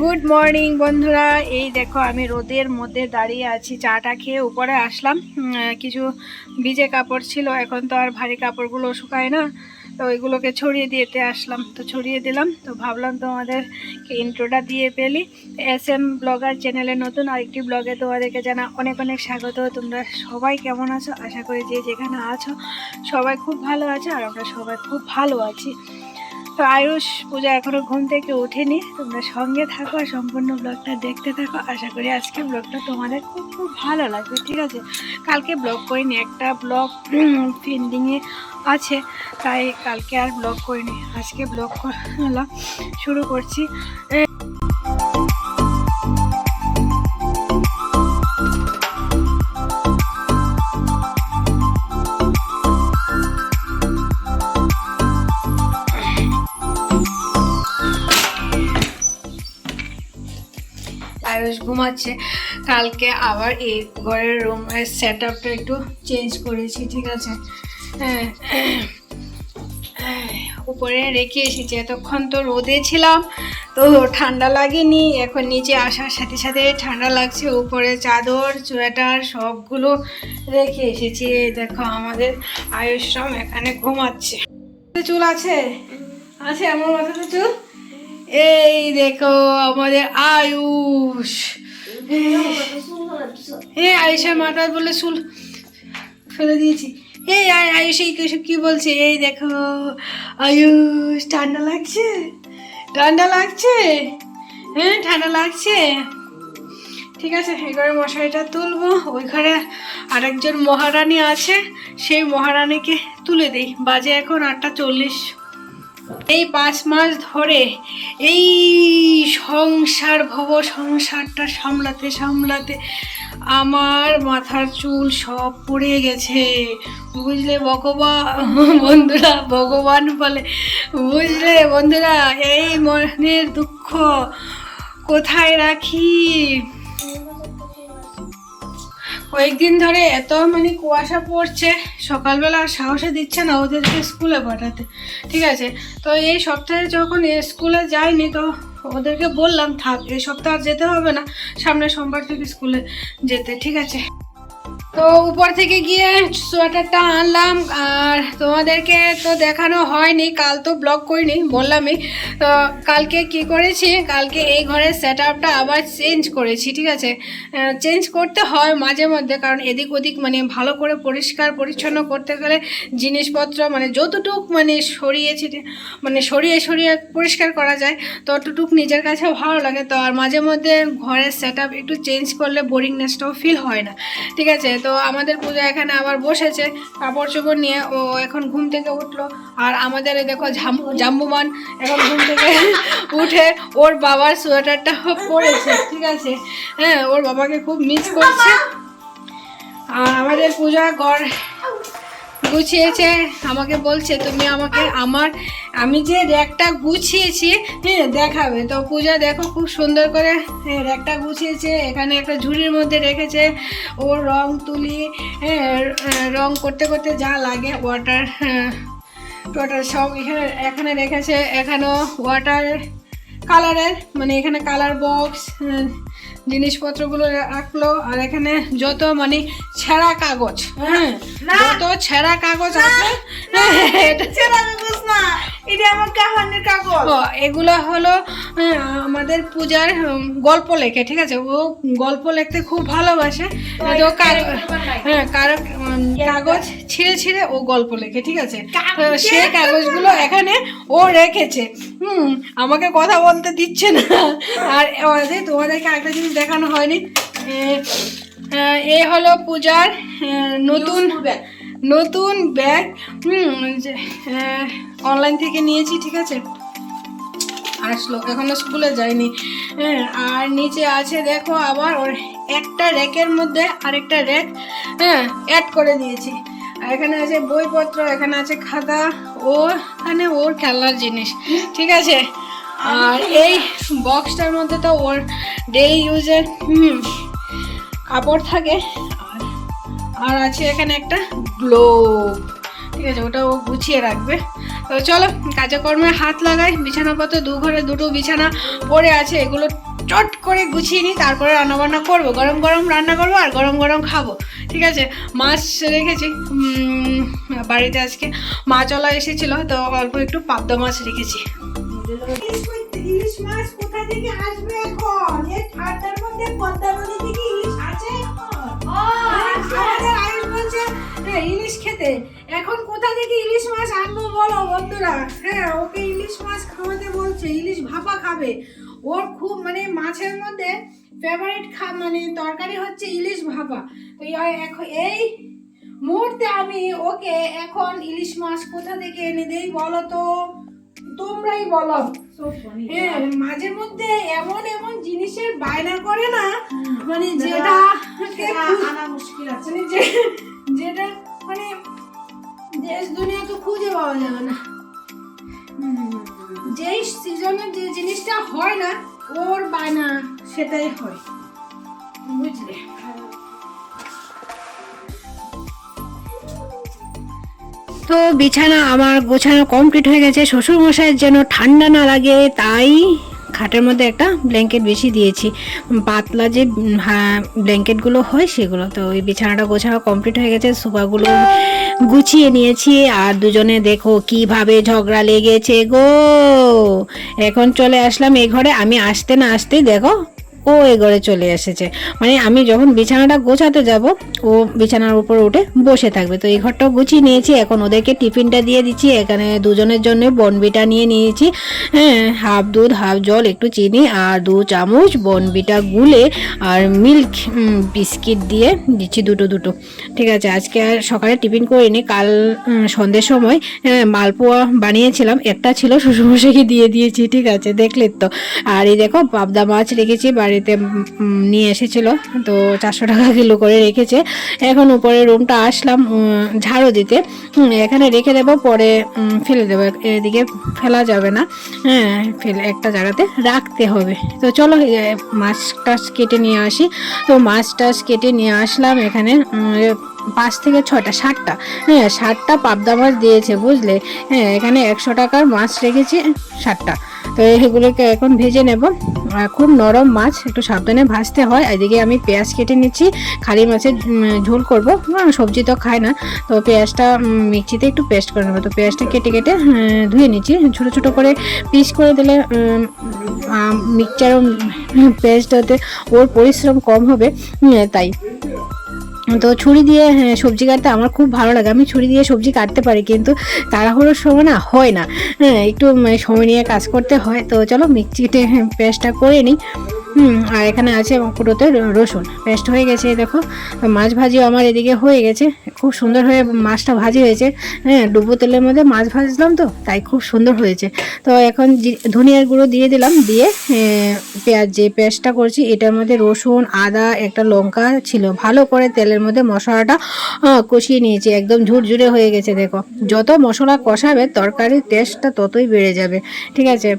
Morning বন্ধুরা। এই দেখো, আমি রোদের মধ্যে দাঁড়িয়ে আছি। চাটা খেয়ে উপরে আসলাম। কিছু ভিজে কাপড় ছিল, এখন তো আর ভারী কাপড়গুলো শুকায় না। তো ওইগুলোকে ছড়িয়ে দিতে আসলাম। তো ছড়িয়ে দিলাম। তো ভাবলাম তোমাদের ইন্ট্রোটা দিয়ে পেলি এস এম ব্লগার চ্যানেলে নতুন আরেকটি ব্লগে তোমাদেরকে জানা অনেক অনেক স্বাগত। তোমরা সবাই কেমন আছো? আশা করি যে যেখানে আছো সবাই খুব ভালো আছে, আর আমরা সবাই খুব ভালো আছি। তো আয়ুষ পূজা এখনও ঘুম থেকে ওঠেনি। তোমরা সঙ্গে থাকো আর সম্পূর্ণ ব্লগটা দেখতে থাকো। আশা করি আজকে ব্লগটা তোমাদের খুব খুব ভালো লাগবে, ঠিক আছে? কালকে ব্লগ করিনি, একটা ব্লগ পেন্ডিংয়ে আছে, তাই কালকে আর ব্লগ করিনি। আজকে ব্লগ শুরু করছি। ঘুমাচ্ছে কালকে আবার এই ঘরের রুমের সেট আপটা একটু চেঞ্জ করেছি, ঠিক আছে? হ্যাঁ উপরে রেখে এসেছি। এতক্ষণ তো রোদে ছিলাম, তো ঠান্ডা লাগেনি। এখন নিচে আসার সাথে সাথে ঠান্ডা লাগছে। উপরে চাদর, সোয়েটার সবগুলো রেখে এসেছি। দেখো আমাদের আয়ুষরাম এখানে ঘুমাচ্ছে। চুল আছে? আছে আমার মাথাতে চুল? এই দেখো আমাদের আয়ুষ। এই আয়ুষের মাথা বলে চুল ফেলে দিয়েছি। এই আয় আয়ুষ এই কিছু কি বলছে? এই দেখো, আয়ুষ, ঠান্ডা লাগছে? ঠান্ডা লাগছে? হ্যাঁ ঠান্ডা লাগছে? ঠিক আছে, এবারে মশারিটা তুলবো। ওই ঘরে আরেকজন মহারানী আছে, সেই মহারানীকে তুলে দিই। বাজে এখন আটটা চল্লিশ। এই পাঁচ মাস ধরে এই সংসার ভব সংসারটা সামলাতে সামলাতে আমার মাথার চুল সব পড়ে গেছে। বুঝলে ভগবান বন্ধুরা, ভগবান বলে। বুঝলে বন্ধুরা, এই মনের দুঃখ কোথায় রাখি? কয়েকদিন ধরে এত মানে কুয়াশা পড়ছে, সকালবেলা আর সাহসে দিচ্ছে না ওদেরকে স্কুলে পাঠাতে, ঠিক আছে? তো এই সপ্তাহে যখন স্কুলে যায়নি তো ওদেরকে বললাম, থাক এই সপ্তাহ আর যেতে হবে না সামনে সোমবার থেকে স্কুলে যেতে, ঠিক আছে? তো উপর থেকে গিয়ে সোয়েটারটা আনলাম, আর তোমাদেরকে তো দেখানো হয়নি, কাল তো ব্লগ করিনি, বললামই। তো কালকে কি করেছি, কালকে এই ঘরের সেট আপটা আবার চেঞ্জ করেছি, ঠিক আছে? চেঞ্জ করতে হয় মাঝে মধ্যে, কারণ এদিক ওদিক মানে ভালো করে পরিষ্কার পরিচ্ছন্ন করতে গেলে জিনিসপত্র মানে যতটুক মানে সরিয়েছি মানে সরিয়ে সরিয়ে পরিষ্কার করা যায়, ততটুক নিজের কাছে ভালো লাগে। তো আর মাঝে মধ্যে ঘরের সেট একটু চেঞ্জ করলে বোরিংনেসটাও ফিল হয় না, ঠিক আছে? তো আমাদের পূজা এখানে আবার বসেছে, কাপড় চোপড় নিয়ে। ও এখন ঘুম থেকে উঠল। আর আমাদের দেখো জাম্বুমান এখন ঘুম থেকে উঠে ওর বাবার সোয়েটারটা পরেছে, ঠিক আছে? হ্যাঁ ওর বাবাকে খুব মিস করছে। আর আমাদের পূজা ঘর গুছিয়েছে আমাকে বলছে তুমি আমাকে আমার আমি যে র্যাকটা গুছিয়েছি হ্যাঁ দেখাবে। তো পূজা দেখো খুব সুন্দর করে হ্যাঁ, র্যাকটা গুছিয়েছে এখানে একটা ঝুড়ির মধ্যে রেখেছে ও রং তুলি হ্যাঁ রং করতে করতে যা লাগে ওয়াটার টোটাল সব এখানে এখানে রেখেছে এখানেও ওয়াটার কালারের মানে এখানে কালার বক্স জিনিসপত্রগুলো রাখল আর এখানে যত মানে ছেঁড়া কাগজ হ্যাঁ যত ছেঁড়া কাগজ আছে না। এটা এটা আমার কাহানির কাগজ। এগুলো হলো আমাদের পূজার গল্প লেখে ঠিক আছে? ও গল্প লিখতে খুব ভালোবাসে। তো হ্যাঁ কারও কাগজ ছিঁড়ে ছিঁড়ে ও গল্প লেখে ঠিক আছে? সেই কাগজগুলো এখানে ও রেখেছে। হুম আমাকে কথা বলতে দিচ্ছে না। আর আমাদের তোমাদেরকে একটা জিনিস দেখানো হয়নি। এ, হলো পূজার নতুন নতুন ব্যাগ। অনলাইন থেকে নিয়েছি, ঠিক আছে? আসলো এখনও স্কুলে যায়নি। হ্যাঁ আর নিচে আছে, দেখো, আবার ওর একটা র্যাকের মধ্যে আরেকটা র্যাক হ্যাঁ অ্যাড করে দিয়েছি আর এখানে আছে বইপত্র, এখানে আছে খাতা, ও, এখানে ওর খেলার জিনিস, ঠিক আছে? আর এই বক্সটার মধ্যে তো ওর ডেইলি ইউজের কাপড় থাকে। আর আছে এখানে একটা গ্লোব ঠিক আছে ওটা ও গুছিয়ে রাখবে। তো চলো, কাজকর্মে হাত লাগাই, বিছানাপত্র দু ঘরে দুটো বিছানা পড়ে আছে, এগুলো চট করে গুছিয়ে নিই, তারপরে রান্না বান্না করব। গরম গরম রান্না করব আর গরম গরম খাব। ঠিক আছে, মাছ রেখেছি বাড়িতে আজকে মাছওয়ালা এসেছিল, তো অল্প একটু পাবদা মাছ রেখেছি। ইলিশ মাছ কোথা থেকে আসবে এখন? এই ঠান্ডার মধ্যে পদ্মা নদী থেকে আমাদের আয়ুষ বলছে হ্যাঁ, ইলিশ খেতে। এখন কোথা থেকে ইলিশ মাছ আনব বলো বন্ধুরা? হ্যাঁ ওকে ইলিশ মাছ খাওয়াতে বলছে ইলিশ ভাপা খাবে। ওর খুব মানে মাছের মধ্যে ফেভারিট খা মানে তরকারি হচ্ছে ইলিশ ভাপা। তো এখন এই মুহূর্তে আমি ওকে এখন ইলিশ মাছ কোথা থেকে এনে দেই বলো তো? তোমরাই বলো। হ্যাঁ মাঝে মধ্যে এমন এমন জিনিসের বায়না করে না মানে যেটা আনা মুশকিল আছে। মানে যে যেটা মানে দেশ দুনিয়া তো খুঁজে পাওয়া যাবে না। যেই সিজনে যে জিনিসটা হয় না ওর বায়না সেটাই হয়। বুঝলে? তো বিছানা আমার গোছানো কমপ্লিট হয়ে গেছে। শ্বশুর মশাইয়ের যেন ঠান্ডা না লাগে, তাই খাটের মধ্যে একটা ব্ল্যাঙ্কেট বেশি দিয়েছি। পাতলা যে ব্ল্যাঙ্কেটগুলো হয় সেগুলো। তো ওই বিছানাটা গোছানো কমপ্লিট হয়ে গেছে সোফাগুলো গুছিয়ে নিয়েছি। আর দুজনে দেখো কীভাবে ঝগড়া লেগেছে গো। এখন চলে আসলাম এই ঘরে। আমি আসতে না আসতেই দেখো ও এ ঘরে চলে এসেছে। মানে আমি যখন বিছানাটা গোছাতে যাব ও বিছানার উপর উঠে বসে থাকবে। তো এই ঘরটাও গুছিয়ে নিয়েছি এখন ওদেরকে টিফিনটা দিয়ে দিচ্ছি এখানে দুজনের জন্য বনবিটা নিয়ে নিয়েছি। হ্যাঁ হাফ দুধ হাফ জল একটু চিনি আর দু চামচ বনবিটা গুলে আর মিল্ক বিস্কিট দিয়ে দিচ্ছি দুটো দুটো। ঠিক আছে আজকে আর সকালে টিফিন করিনি কাল সন্ধ্যের সময় হ্যাঁ, মালপোয়া বানিয়েছিলাম একটা ছিল শ্বশুরমশাইকে দিয়ে দিয়েছি ঠিক আছে দেখলে তো। আর এই দেখো পাবদা মাছ রেখেছি বাড়িতে নিয়ে এসেছিল। তো চারশো টাকা কিলো করে রেখেছে। এখন উপরে রুমটা আসলাম ঝাড়ু দিতে। এখানে রেখে দেবো, পরে ফেলে দেবো। এদিকে ফেলা যাবে না। হ্যাঁ ফেলে, একটা জায়গাতে রাখতে হবে। তো চলো মাছ টাছ কেটে নিয়ে আসি। তো মাছ টাছ কেটে নিয়ে আসলাম এখানে পাঁচ থেকে ছটা ষাটটা হ্যাঁ ষাটটা পাবদা মাছ দিয়েছে, বুঝলে? হ্যাঁ এখানে একশো টাকার মাছ রেখেছি ষাটটা তো এগুলোকে এখন ভেজে নেব। খুব নরম মাছ, একটু সাবধানে ভাজতে হয়। এদিকে আমি পেঁয়াজ কেটে নিচ্ছি। খালি মাছের ঝোল করব। সবজি তো খায় না। তো পেঁয়াজটা মিক্সিতে একটু পেস্ট করে নেব। তো পেঁয়াজটা কেটে কেটে ধুয়ে নিচ্ছি। ছোটো ছোটো করে পিস করে দিলে মিক্সচারও পেস্ট হতে ওর পরিশ্রম কম হবে। তাই। তো ছুরি দিয়ে হ্যাঁ, সবজি কাটতে আমার খুব ভালো লাগে। আমি ছুরি দিয়ে সবজি কাটতে পারি কিন্তু তাড়াহুড়োর সময় না হয় না। হ্যাঁ একটু মানে সময় নিয়ে কাজ করতে হয়। তো চলো মিক্সিতে পেস্টটা করে নিই। আর এখানে আছে কুটোতে রসুন। পেস্ট হয়ে গেছে, দেখো। মাছ ভাজিও আমার এদিকে হয়ে গেছে। খুব সুন্দর হয়ে মাছটা ভাজি হয়েছে। হ্যাঁ ডুবো তেলের মধ্যে মাছ ভাজলাম তো, তাই খুব সুন্দর হয়েছে। তো এখন ধনিয়ার গুঁড়ো দিয়ে দিলাম, দিয়ে পেঁয়াজ যে পেস্টটা করছি, এটার মধ্যে রসুন, আদা, একটা লঙ্কা ছিল। ভালো করে তেলের মধ্যে মশলাটা কষিয়ে নিয়েছি। একদম ঝুরঝুরে হয়ে গেছে, দেখো। যত মশলা কষাবে, তরকারির টেস্টটা ততই বেড়ে যাবে। ঠিক আছে?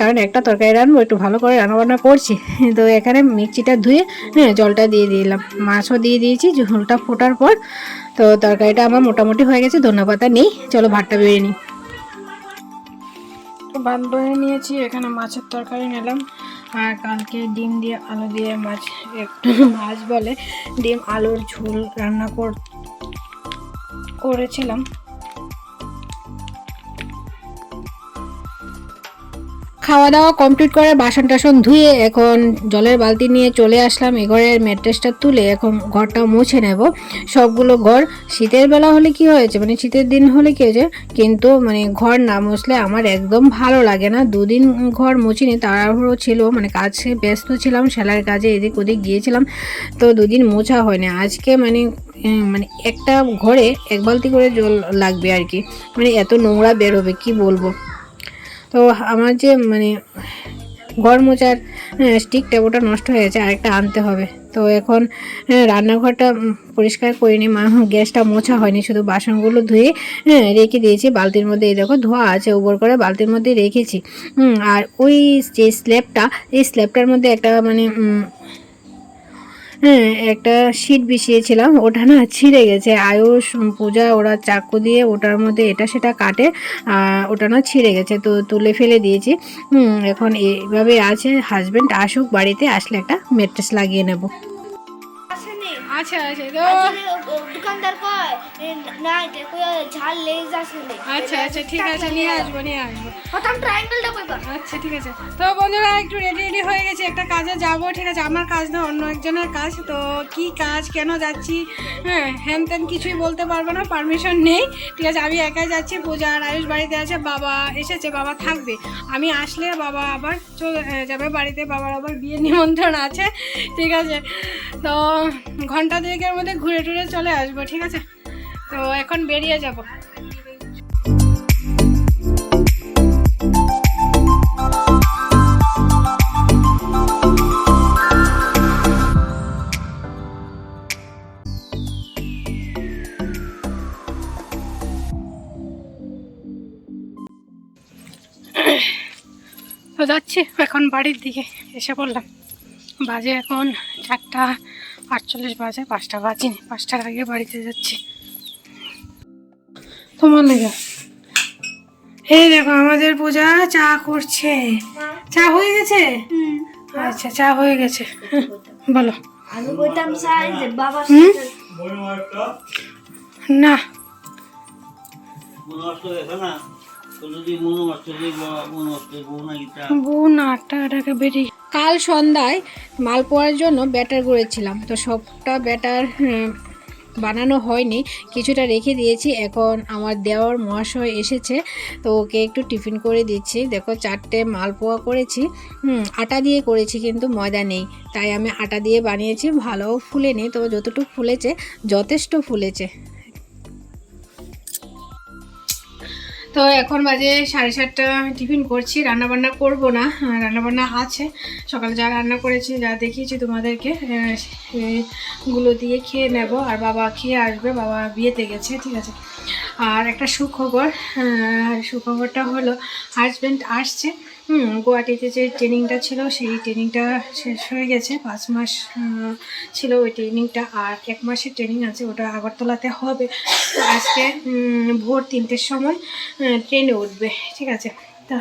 কারণ একটা তরকারি রান্নবো একটু ভালো করে রান্নাবান্না করছি। তো এখানে মিক্সিটা ধুয়ে হ্যাঁ জলটা দিয়ে দিলাম। মাছও দিয়ে দিয়েছি, ঝোলটা ফোটার পর। তো তরকারিটা আমার মোটামুটি হয়ে গেছে ধন্যবাদ নেই। চলো ভাতটা বেরিয়ে নিই। ভাত বয়ে নিয়েছি, এখানে মাছের তরকারি নিলাম। আর কালকে ডিম দিয়ে আলু দিয়ে মাছ, একটু মাছ বলে, ডিম, আলুর ঝোল রান্না কর করেছিলাম। খাওয়া দাওয়া কমপ্লিট করে বাসন টাসন ধুয়ে এখন জলের বালতি নিয়ে চলে আসলাম। এ ঘরের ম্যাট্রেসটা তুলে এখন ঘরটা মুছে নেব। সবগুলো ঘর শীতের বেলা হলে কি হয়েছে? মানে শীতের দিন হলে কি হয়েছে? কিন্তু মানে ঘর না মুছলে আমার একদম ভালো লাগে না। দুদিন ঘর মুছিনি, তাড়াহুড়ো ছিল মানে কাছে ব্যস্ত ছিলাম সেলাইয়ের কাজে এদিক ওদিক গিয়েছিলাম। তো দুদিন মোছা হয়নি। আজকে মানে মানে একটা ঘরে এক বালতি করে জল লাগবে আর কি। মানে এত নোংরা বেরোবে, কি বলব? তো আমার যে মানে ঘর মোচার স্টিকটা ওটা নষ্ট হয়ে গেছে আরেকটা আনতে হবে। তো এখন হ্যাঁ, রান্নাঘরটা পরিষ্কার করিনি মা গ্যাসটা মোছা হয়নি শুধু বাসনগুলো ধুয়ে হ্যাঁ, রেখে দিয়েছি। বালতির মধ্যে এই দেখো ধোয়া আছে উপর করে বালতির মধ্যে রেখেছি। আর ওই যে স্ল্যাবটা এই স্ল্যাবটার মধ্যে একটা মানে হ্যাঁ একটা শীট বিছিয়েছিলাম, ওটা না ছিঁড়ে গেছে। আয়ুষ পূজা, ওরা চাকু দিয়ে ওটার মধ্যে এটা সেটা কাটে ওটা না ছিঁড়ে গেছে, তো তুলে ফেলে দিয়েছি। এখন এইভাবে আছে হাজব্যান্ড আসুক বাড়িতে, আসলে একটা মেট্রেস লাগিয়ে নেব। আচ্ছা আচ্ছা তো দোকানদার কয় না ঝাল লেগে যাচ্ছে আচ্ছা আচ্ছা ঠিক আছে নিয়ে আসব নিয়ে আসব। প্রথম ট্রায়াঙ্গেলটা কইবা আচ্ছা ঠিক আছে। তো বন্ধুরা একটু রেডি রেডি হয়ে গেছে একটা কাজে যাব ঠিক আছে? আমার কাজ না অন্য একজনের কাজ তো কি কাজ কেন যাচ্ছি? হ্যাঁ হ্যান ত্যান কিছুই বলতে পারব না পারমিশন নেই। ঠিক আছে আমি একাই যাচ্ছি পূজা আর আয়ুষ বাড়িতে আছে বাবা এসেছে বাবা থাকবে। আমি আসলে বাবা আবার চলে যাবে বাড়িতে বাবার আবার বিয়ের নিমন্ত্রণ আছে ঠিক আছে? তো ঘণ্টা দুয়েকের মধ্যে ঘুরে টুরে চলে আসব, ঠিক আছে? তো এখন বেরিয়ে যাব। তো যাচ্ছি এখন বাড়ির দিকে, এসে পড়লাম। বাজে এখন চারটা আটচল্লিশ বাজে পাঁচটা বাজিনি পাঁচটার আগে বাড়িতে যাচ্ছি। তোমার লেগে? এই দেখো আমাদের পূজা চা করছে। চা হয়ে গেছে? আচ্ছা চা হয়ে গেছে। হ্যাঁ, বলো। আমি কইতাম চাই যে বাবার হুম? না। বউ না টাকাটাকে বেরিয়ে কাল সন্ধ্যায় মালপোয়ার জন্য ব্যাটার করেছিলাম। তো সবটা ব্যাটার বানানো হয়নি। কিছুটা রেখে দিয়েছি। এখন আমার দেওয়ার মহাশয় এসেছে। তো ওকে একটু টিফিন করে দিচ্ছি। দেখো, চারটে মালপোয়া করেছি। আটা দিয়ে করেছি, কিন্তু ময়দা নেই। তাই আমি আটা দিয়ে বানিয়েছি। ভালো ফুলেনি। তো যতটুকু ফুলেছে, যথেষ্ট ফুলেছে। তো এখন বাজে সাড়ে সাতটা, আমি টিফিন করছি, রান্নাবান্না করব করব না রান্নাবান্না আছে। সকালে যা রান্না করেছি, যা দেখিয়েছি তোমাদেরকে গুলো দিয়ে খেয়ে নেব, আর বাবা খেয়ে আসবে, বাবা বিয়েতে গেছে, ঠিক আছে। আর একটা সুখবর সুখবরটা হলো হাজব্যান্ড আসছে হুম গুয়াহাটিতে যে ট্রেনিংটা ছিল, সেই ট্রেনিংটা শেষ হয়ে গেছে। পাঁচ মাস ছিল ওই ট্রেনিংটা, আর এক মাসের ট্রেনিং আছে, ওটা আগরতলাতে হবে। তো আজকে ভোর তিনটের সময় ট্রেনে উঠবে, ঠিক আছে? তা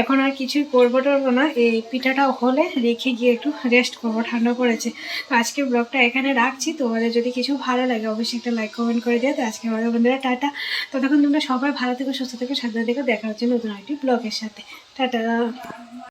এখন আর কিছুই করব টরবো না, এই পিঠাটা হলে রেখে গিয়ে একটু রেস্ট করব, ঠান্ডা পড়েছে। তো আজকে ব্লগটা এখানে রাখছি, তোমাদের যদি কিছু ভালো লাগে অবশ্যই একটা লাইক কমেন্ট করে দিও। তো আজকে আমাদের বন্ধুরা টাটা। ততক্ষণ তোমরা সবাই ভালো থেকো, সুস্থ থেকো, সাবধানে থেকো। দেখা হচ্ছে নতুন একটি ব্লগের সাথে। 太得